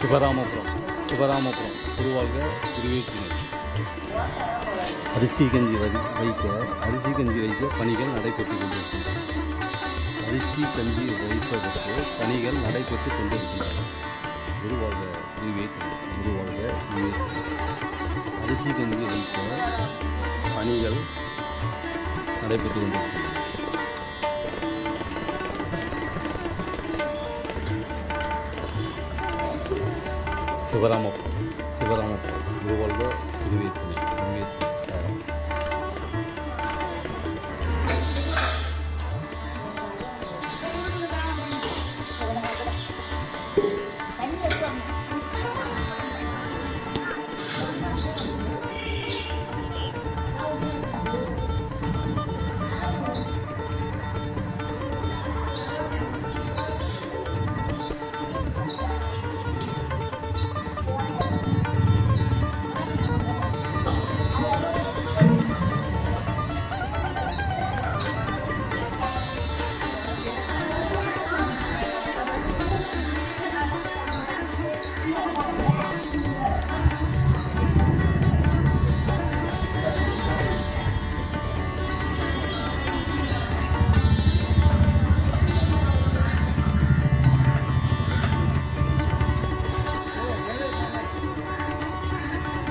சிவராமபுரம் சிவராமபுரம் திருவாழ்க திருவேற்றினை அரிசி கஞ்சி வைக்க அரிசி கஞ்சி வைக்க பணிகள் நடைபெற்று கொண்டிருக்கின்றன. அரிசி கஞ்சி வைப்பதற்கு பணிகள் நடைபெற்று கொண்டிருக்கின்றன. குருவாழ்க திருவேற்றினை குருவாழ்க திருவேற்றினை அரிசி கஞ்சி வைக்க பணிகள் நடைபெற்று கொண்டிருக்கின்றன. சிவராமப்பா சிவராமப்பா குருவாழ்க திருவேற்றினை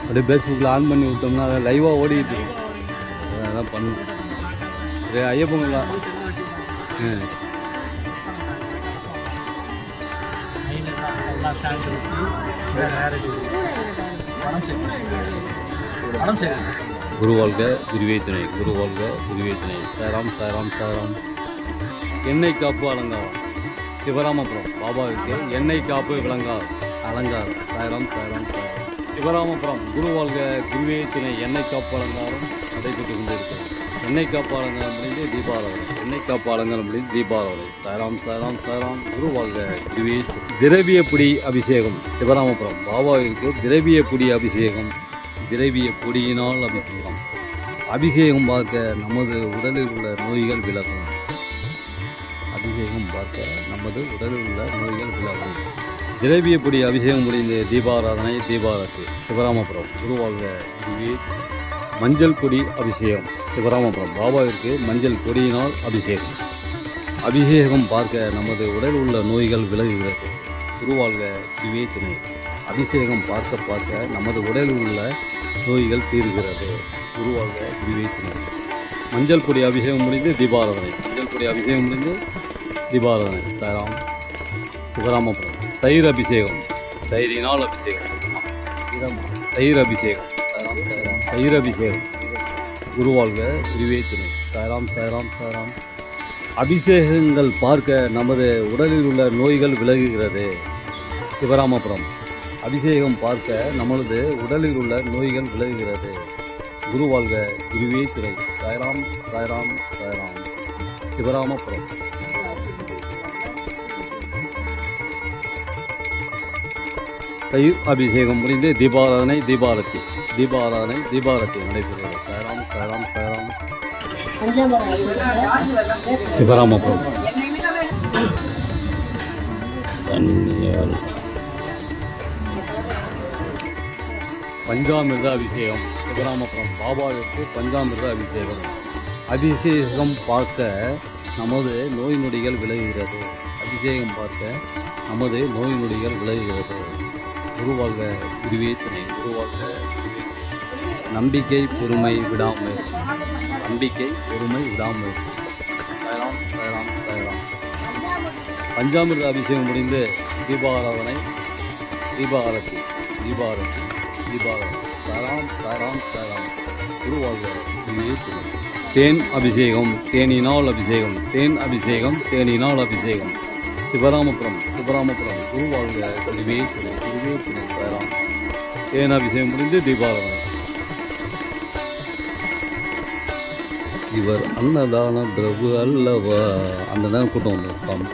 அப்படியே ஃபேஸ்புக்கில் ஆன் பண்ணி விட்டோம்னா அதை லைவாக ஓடிட்டு இருக்கும். அதான் பண்ணும். ரே ஐயப்பங்களா ஆ குருவாழ்க குருவேத்தினை குருவாழ்க குருவேத்தினை சாராம் சாராம் சாராம். எண்ணெய் காப்பு அலங்காரம். சிவராமபுரம் பாபாவுக்கு எண்ணெய் காப்பு விளங்கா அலங்காரம். சாராம் சாராம் சாராம். சிவராமபுரம் குருவாழ்க குருவேத்தினை எண்ணெய் காப்பாளங்காரம் நடைபெற்று கொண்டிருக்கிறது. எண்ணெய் காப்பாளங்காரம் முடிந்து தீபாவளி. எண்ணெய் காப்பாளங்காரம் முடிந்து தீபாவளி. சாராம் சாராம் சாராம் குருவாழ்க குருவே திரவியப்படி அபிஷேகம் சிவராமபுரம். பாபாவிற்கு திரவியப்படி அபிஷேகம் திரவிய பொடியினால் அபிஷேகம். அபிஷேகம் பார்க்க நமது உடலில் உள்ள நோய்கள் விலகும். அபிஷேகம் பார்க்க நமது உடலில் உள்ள நோய்கள் விலகும். திரவியப்படி அபிஷேகம் முடிந்த தீபாராதனை தீபாரதி சிவராமபுரம். குருவாழ்க மஞ்சள் கொடி அபிஷேகம் சிவராமபுரம். பாபாவிற்கு மஞ்சள் கொடியினால் அபிஷேகம். அபிஷேகம் பார்க்க நமது உடலில் உள்ள நோய்கள் விலகுகிறது. குருவாழ்க இதுவே துணை. அபிஷேகம் பார்க்க பார்க்க நமது உடலில் உள்ள நோய்கள் தீர்கிறது. குருவாழ்க இதுவே துணை. மஞ்சள் பொடி அபிஷேகம் முடிந்து தீபாராதனை. மஞ்சள் பொடி அபிஷேகம் முடிந்து தீபாராதனை. சாராம். சிவராமபுரம். தயிர் அபிஷேகம் தயிரினால் அபிஷேகம். தயிர் அபிஷேகம் தயிர் அபிஷேகம் குருவாழ்க இதுவே துணை சாராம் சாராம் சாராம் அபிஷேகங்கள் பார்க்க நமது உடலில் உள்ள நோய்கள் விலகுகிறது சிவராமபுரம் அபிஷேகம் பார்க்க நமது உடலில் உள்ள நோய்கள் விலகுகிறது குருவாழ்க குருவே துறை சாய்ராம் சாய்ராம் சாய்ராம் சிவராமபுரம் தயிர் அபிஷேகம் முடிந்து தீபாராதனை தீபாரதி. தீபாராதனை தீபாரதி நடைபெறுகிறது. சாய்ராம் சாய்ராம் சாய்ராம். சிவராமபுரம். பஞ்சாமிர்த அபிஷேகம். சிவராமபுரம். பாபாவிற்கு பஞ்சாமிர்த அபிஷேகம். அபிஷேகம் பார்க்க நமது நோய் நொடிகள் விலகுகிறது அபிஷேகம் பார்க்க நமது நோய் நொடிகள் விலகுகிறது உருவாக குருவே துணை குருவாக நம்பிக்கை பொறுமை விடாமுயற்சி. நம்பிக்கை பொறுமை விடாமுயற்சி. சாய்ராம் சாய்ராம் சாய்ராம். பஞ்சாமிர்த அபிஷேகம் முடிந்து தீபாராதனை தீபாரதி தீபாரதி தீபாரதி. சாராம் சாராம் சாராம் குருவாழ்க குருவே துணை. தேன் அபிஷேகம் தேனினால் அபிஷேகம் தேன் அபிஷேகம் தேனினால் அபிஷேகம். சிவராமபுரம் சிவராமபுரம். குருவாழ்க குருவே துணை ஏனாபிஷேகம் அபிஷேகம் முடிந்து தீபாவளி. இவர் அன்னதான பிரபு அல்லவா? அந்த நேரம் கூட்டம் வந்து சாமி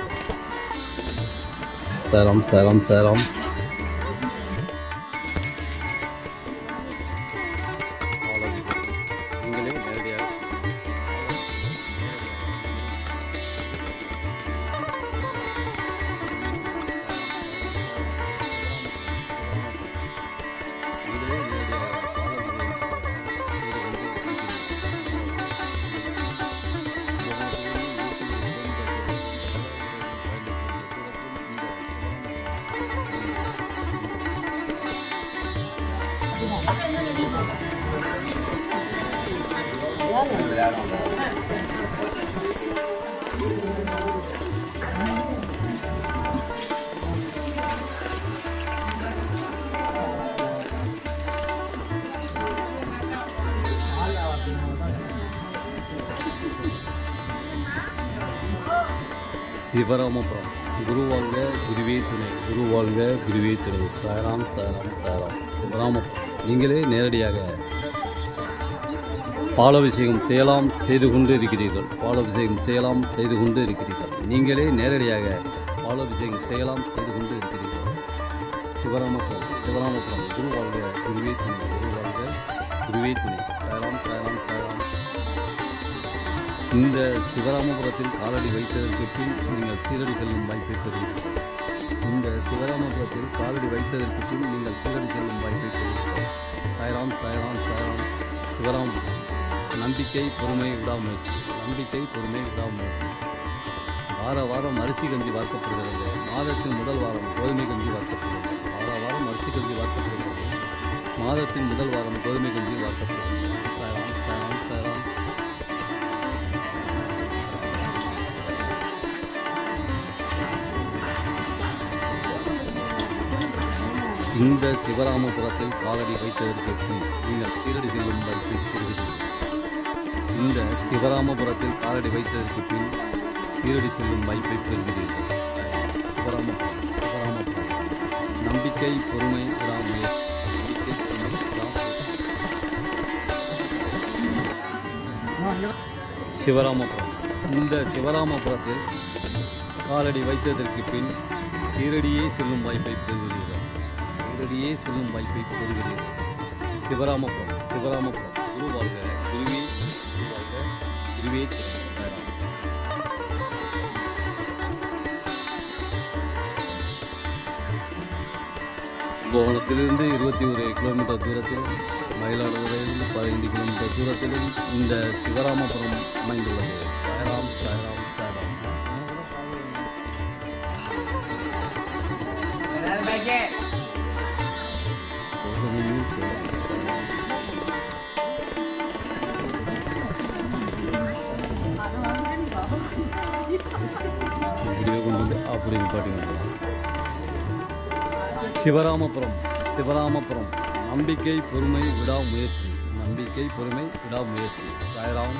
சரம் சரம் சாராம். சிவராமபுரம். குரு வாழ்க குருவே துணை. குரு வாழ்க குருவே துணை. சாராம் சாராம் சாராம் சிவராமபுரம். நீங்களே நேரடியாக பாலாபிஷேகம் செய்யலாம் செய்து கொண்டு இருக்கிறீர்கள். பாலாபிஷேகம் செய்யலாம் செய்து கொண்டு இருக்கிறீர்கள். நீங்களே நேரடியாக பாலாபிஷேகம் செய்யலாம் செய்து கொண்டு இருக்கிறீர்கள். சிவராமபுரம் சிவராமபுரம் குரு வாழ்க குருவே துணை குரு வாழ்க குருவே துணை. சாராம் சாராம் சாராம் இந்த சிவராமபுரத்தில் காலடி வைத்ததற்கு பின் நீங்கள் சீரடி செல்லும் வாய்ப்பை பெறுவீர்கள். இந்த சிவராமபுரத்தில் காலடி வைத்ததற்கு பின் நீங்கள் சீரடி செல்லும் வாய்ப்பை பெறுவீர்கள். சாய்ராம் சாய்ராம் சாய்ராம் சிவராமபுரம். நம்பிக்கை பொறுமை விடாமுயற்சி. நம்பிக்கை பொறுமை விடாமுயற்சி. வார வாரம் அரிசி கஞ்சி வார்க்கப்படுகிறது. மாதத்தின் முதல் வாரம் கோதுமை கஞ்சி வார்க்கப்படுகிறது. வார வாரம் அரிசி கஞ்சி வார்க்கப்படுகிறது. மாதத்தின் முதல் வாரம் கோதுமை கஞ்சி வார்க்கப்படுகிறது. சாராம் சாராம் சாராம். இந்த சிவராமபுரத்தில் காலடி வைத்ததற்கு நீங்கள் சீரடி செல்லும் வரைக்கும் பெறுகிறீர்கள் இந்த சிவராமபுரத்தில் காலடி வைத்ததற்கு பின் சீரடி செல்லும் வாய்ப்பை பெறுகிறீர்கள். சிவராமபுரம் சிவராமபுரம். நம்பிக்கை பொறுமை விடாமுயற்சி நம்பிக்கை பொறுமை விடாமுயற்சி சிவராமபுரம். இந்த சிவராமபுரத்தில் காலடி வைத்ததற்கு பின் சீரடியே செல்லும் வாய்ப்பை பெறுகிறீர்கள். சீரடியே செல்லும் வாய்ப்பை பெறுகிறீர்கள். சிவராமபுரம் சிவராமபுரம். குரு வாழ்க குருவே. இதுவே துணை. இருபத்தி ஒரு கிலோமீட்டர் தூரத்தில் மயிலாடுதுறையிலிருந்து பதினைந்து கிலோமீட்டர் தூரத்திலும் இந்த சிவராமபுரம் அமைந்துள்ளது சாய்ராம் சாய்ராம் இப்படியே கொண்டு வந்து அப்படி பாட்டிங்க சிவராமபுரம் சிவராமபுரம். நம்பிக்கை பொறுமை விடாமுயற்சி நம்பிக்கை பொறுமை விடாமுயற்சி சாய்ராம்.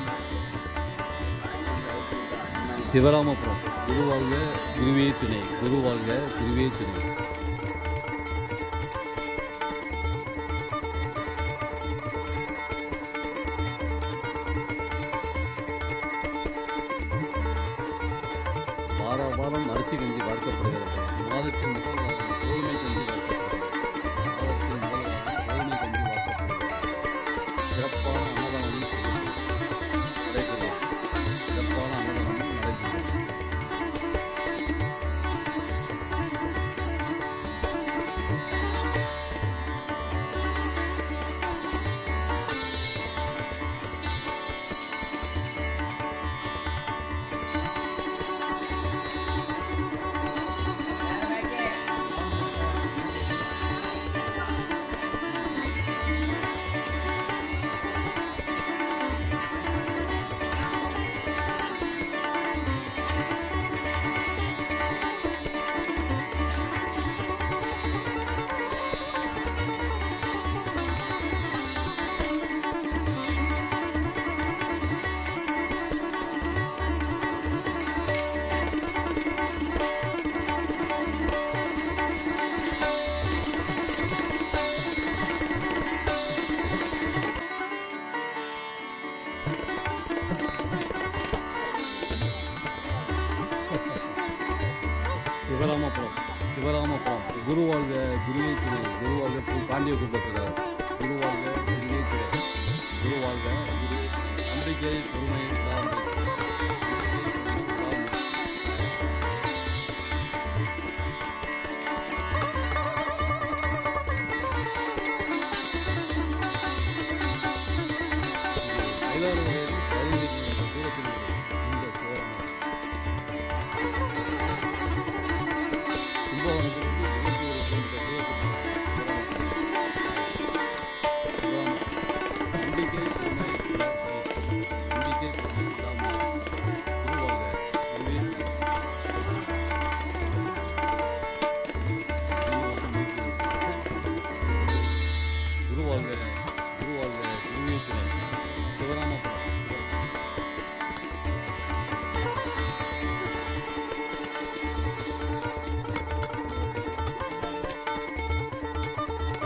சிவராமபுரம். குரு வாழ்க குருவே துணை. குரு வாழ்க குருவே துணை. வார அரிசி கஞ்சி வார்க்கப்படுகிறது. மாதத்தின் முதல் வாரம் கோதுமை கஞ்சி சிவராமபுரம் குருவாழ்க குருவை துணை குருவாழ்க பு- பாண்டிய குப்பத்துக்கார் குருவாழ்க குருவை துணை குருவாழ்க குரு நம்பிக்கை பொறுமை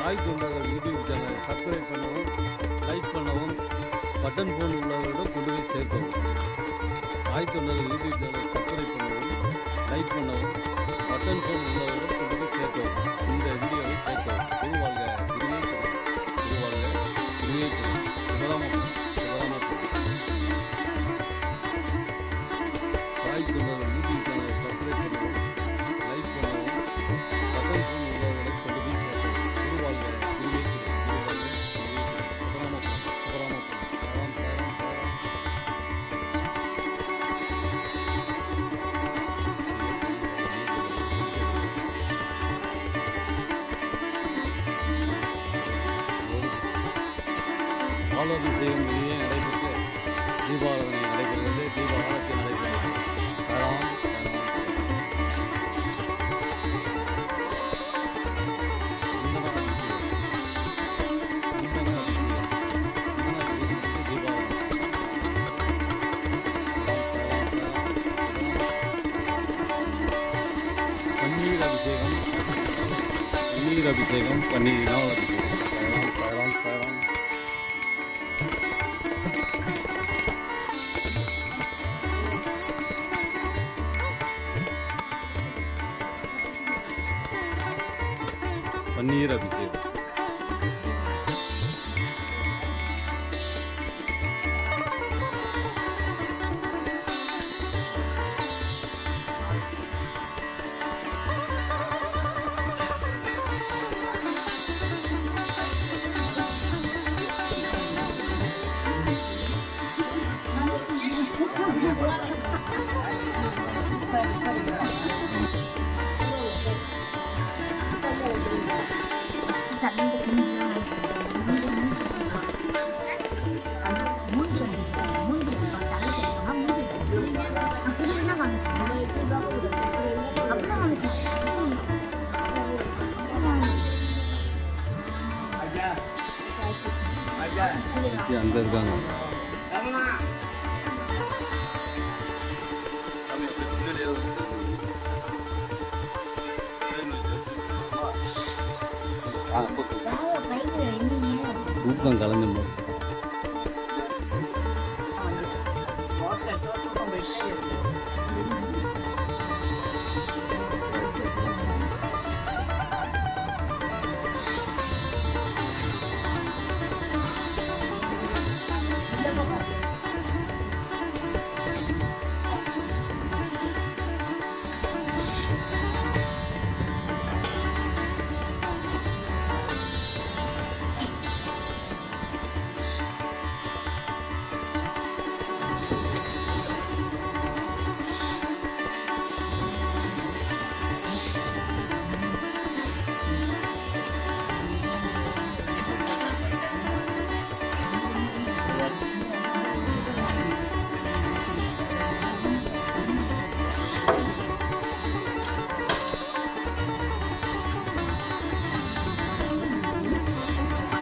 தாய் தொண்டர்கள் யூடியூப் சேனலை சப்ஸ்கிரைப் பண்ணவும் லைக் பண்ணவும் பட்டன் ஃபோன் உள்ளவர்களிடம் கொண்டு போய் சேர்க்கவும் தாய் தொண்டர்கள் யூடியூப் சேனலை சப்ஸ்கிரைப் பண்ணவும் லைக் பண்ணவும் பட்டன் ஃபோன் உள்ளவர்களிடம் கொண்டு போய் சேர்க்கவும். இந்த வீடியோவை சேர்க்கவும். குருவாழ்க ஆலோசனை செய்யும் வெளியே நடைபெற்று தீபாராதனை நடைபெறுகிறது தீப ஆரத்தி நடைபெறுகிறது சரணம் சரணம் பன்னீர் அபிஷேகம் பன்னீர் அபிஷேகம் பன்னீரினால் அபிஷேகம் சாய்ராம் சாய்ராம் பேர் அங்கே இருக்காங்க தூக்கம் கலந்து